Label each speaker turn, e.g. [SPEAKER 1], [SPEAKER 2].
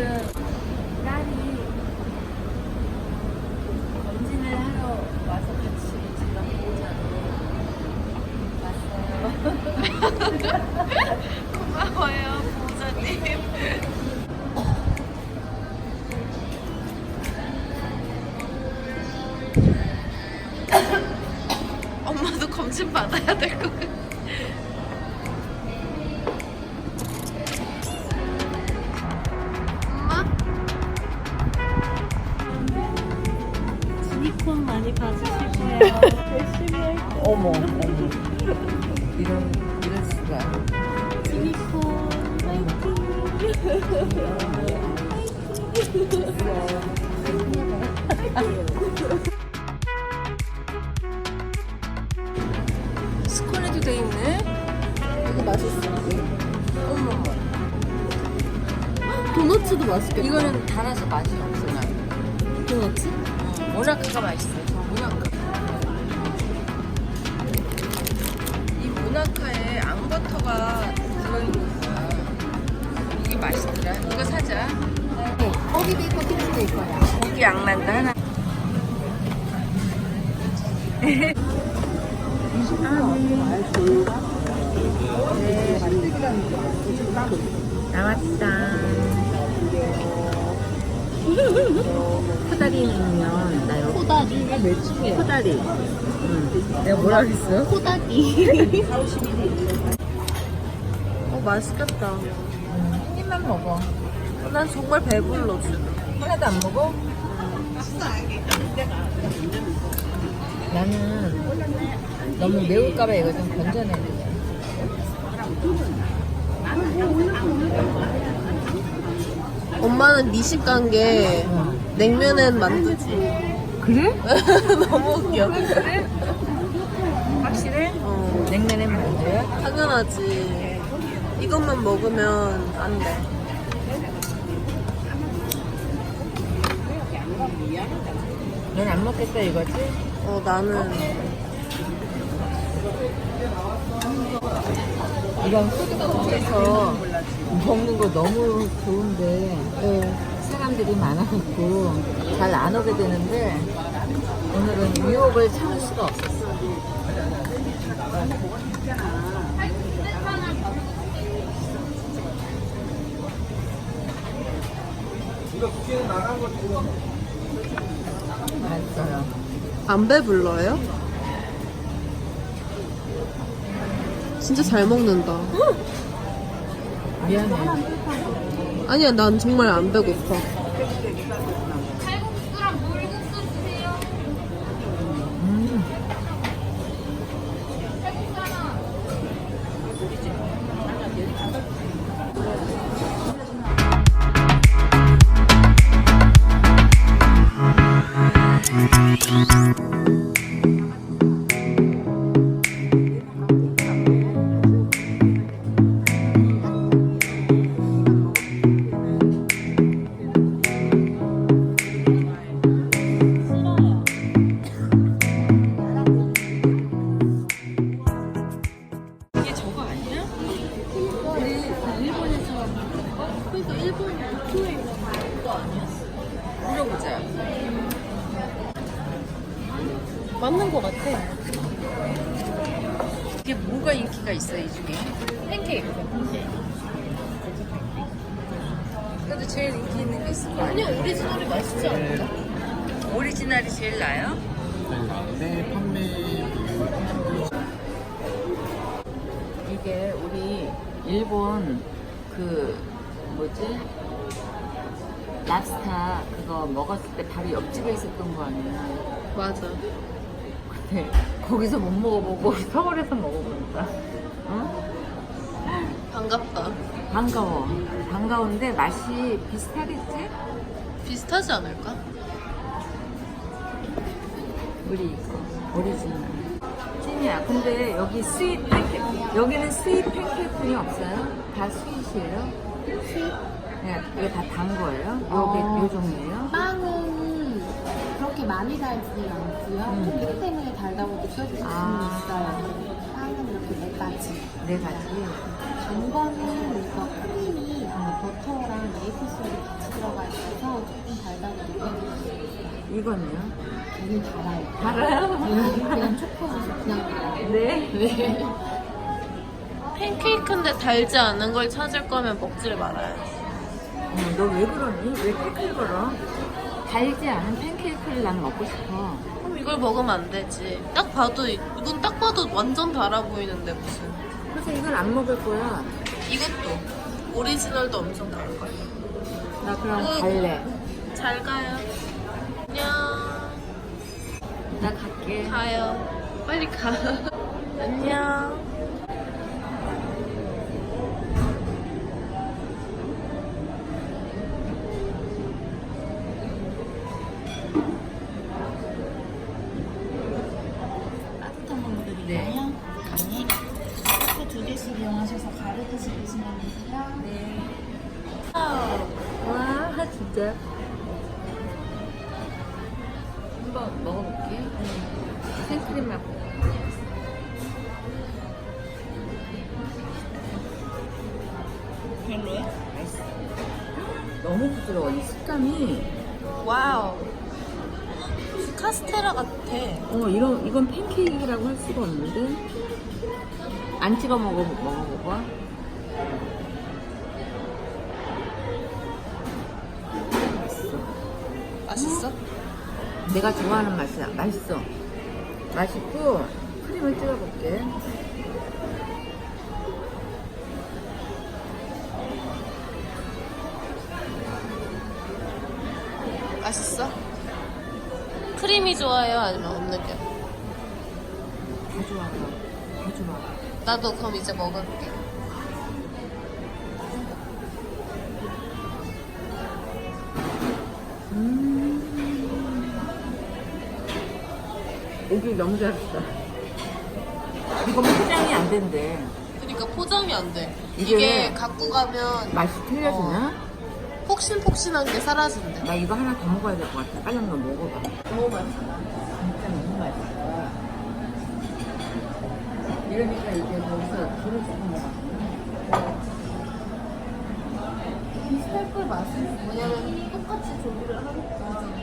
[SPEAKER 1] 오늘은 딸이 검진을 하러 와서 같이 제가 보호자로 왔어요.
[SPEAKER 2] 고마워요, 보호자님. 엄마도 검진 받아야 될 것 같아.
[SPEAKER 1] 어머, 어머. 이런, 이럴 수가.
[SPEAKER 3] 화이팅!
[SPEAKER 1] 스콘에도 돼 있네? 이거 맛있어. 어머,
[SPEAKER 3] 도너츠도 맛있겠다.
[SPEAKER 1] 이거는 달아서 맛이 없어, 난.
[SPEAKER 3] 도너츠?
[SPEAKER 1] 어, 모나카가 맛있어. 이 모나카에 앙버터가 들어있는 거야. 이게 맛있더라. 이거 사자.
[SPEAKER 3] 허비도 있고 키즈도 있고요.
[SPEAKER 1] 고기 양만두 하나. 나왔다. 코다리면 나 여기
[SPEAKER 3] 코다리.
[SPEAKER 1] 코다리. 응. 내가 뭐라 그랬어?
[SPEAKER 3] 코다리.
[SPEAKER 1] 어 맛있겠다. 한 입만 먹어. 난 정말 배불러 지금. 하나도 안 먹어? 나는 너무 매울까봐 이거 좀 건져내는 거야.
[SPEAKER 3] 엄마는 미식 간 게 냉면엔 만두지.
[SPEAKER 1] 그래?
[SPEAKER 3] 너무 웃겨.
[SPEAKER 1] 그래? 확실해?
[SPEAKER 3] 어,
[SPEAKER 1] 냉면에 만두야?
[SPEAKER 3] 당연하지. 이것만 먹으면 안 돼.
[SPEAKER 1] 넌안 먹겠다 이거지?
[SPEAKER 3] 어, 나는
[SPEAKER 1] 이런 푸드코트에서 먹는 거 너무 좋은데
[SPEAKER 3] 어,
[SPEAKER 1] 사람들이 많아갖고 잘 안 오게 되는데 오늘은 유혹을 참을 수가 없었어. 맛있어요.
[SPEAKER 3] 안 배불러요? 진짜 잘 먹는다.
[SPEAKER 1] 미안해.
[SPEAKER 3] 아니야, 난 정말 안 배고파. 그러니까 일본 도쿄에 있는 거 아니었어?
[SPEAKER 1] 물어보자.
[SPEAKER 3] 맞는 거 같아.
[SPEAKER 1] 이게 뭐가 인기가 있어 이 중에?
[SPEAKER 3] 팬케이크.
[SPEAKER 1] 그래도 제일 인기 있는 게 있을 거 아니야?
[SPEAKER 3] 아니야, 오리지널이 맛있지 않을까?
[SPEAKER 1] 오리지널이 제일 나요?
[SPEAKER 4] 네, 판매
[SPEAKER 1] 이게 우리 일본 그 뭐지 랍스타 그거 먹었을 때 바로 옆집에 있었던 거 아니야?
[SPEAKER 3] 맞아.
[SPEAKER 1] 근데 거기서 못 먹어보고 서울에서 먹어보니까 응?
[SPEAKER 3] 반갑다.
[SPEAKER 1] 반가워 반가운데 맛이 비슷하겠지?
[SPEAKER 3] 비슷하지 않을까?
[SPEAKER 1] 우리 이거 오리지널 찐이야 근데 여기 스윗 팬케이크 여기는 스윗 팬케이크는 없어요? 다 스윗이에요? 스윗? 네, 이거 다단 거예요? 요게
[SPEAKER 3] 어.
[SPEAKER 1] 요 종류예요?
[SPEAKER 3] 빵은 그렇게 많이 달지 않고요.
[SPEAKER 1] 음.
[SPEAKER 3] 토핑 때문에 달다고
[SPEAKER 1] 아.
[SPEAKER 3] 수는 있어요. 빵은 이렇게 네 가지.
[SPEAKER 1] 네 가지.
[SPEAKER 3] 단 거는 이거 크림이 버터랑 메이플스럽이 같이 들어가 있어서 조금 달다고 느껴질 수 있어요.
[SPEAKER 1] 이건요?
[SPEAKER 3] 얘는 달아요.
[SPEAKER 1] 달아요?
[SPEAKER 3] 그냥 초코라서 그냥 달아요.
[SPEAKER 1] 네.
[SPEAKER 3] 네.
[SPEAKER 2] 팬케이크인데 달지 않은 걸 찾을 거면 먹질 말아요.
[SPEAKER 1] 어, 너왜 그러니? 왜 팩을 걸어? 달지 않은 팬케이크를 난 먹고 싶어.
[SPEAKER 2] 그럼 이걸 먹으면 안 되지. 딱 봐도 이- 이건 딱 봐도 완전 달아 보이는데 무슨.
[SPEAKER 1] 그래서 이건 안 먹을 거야.
[SPEAKER 2] 이것도 오리지널도 엄청 달 거야.
[SPEAKER 1] 나 그럼
[SPEAKER 2] 응.
[SPEAKER 1] 갈래.
[SPEAKER 2] 잘 가요. 안녕.
[SPEAKER 1] 나 갈게.
[SPEAKER 2] 가요. 빨리 가. 안녕.
[SPEAKER 3] 이용하셔서 가르듯이 드시면 되고요.
[SPEAKER 1] 네. 와, 진짜. 한번 먹어볼게. 생크림 맛.
[SPEAKER 3] 별로요?
[SPEAKER 1] 맛있어. 너무 부드러워. 이 식감이.
[SPEAKER 2] 와우. 카스테라 같아.
[SPEAKER 1] 어, 이런, 이건 팬케이크라고 할 수가 없는데. 안 찍어 먹어, 먹어봐. 맛있어.
[SPEAKER 2] 맛있어?
[SPEAKER 1] 내가 좋아하는 맛이야. 맛있어. 맛있고, 크림을 찍어볼게.
[SPEAKER 2] 맛있어? 크림이 좋아요? 아니면 없는 게?
[SPEAKER 1] 다 좋아. 다 좋아.
[SPEAKER 2] 나도 그럼 이제 먹을게.
[SPEAKER 1] 오길 너무 잘했다. 이거 포장이 안 된대.
[SPEAKER 2] 그러니까 포장이 안 돼.
[SPEAKER 1] 이게-
[SPEAKER 2] 이게, 갖고 가면
[SPEAKER 1] 맛이 틀려지나?
[SPEAKER 2] 폭신폭신한 게 사라진대.
[SPEAKER 1] 나 이거 하나 더 먹어야 될 것 같아. 빨리 한번 먹어봐.
[SPEAKER 2] 너무 맛있어.
[SPEAKER 1] 진짜 너무 맛있어. 이러니까 이제 거기서 기름 조금 먹었구나.
[SPEAKER 2] 비슷할 걸 맛은 뭐냐면 똑같이 조리를 하니까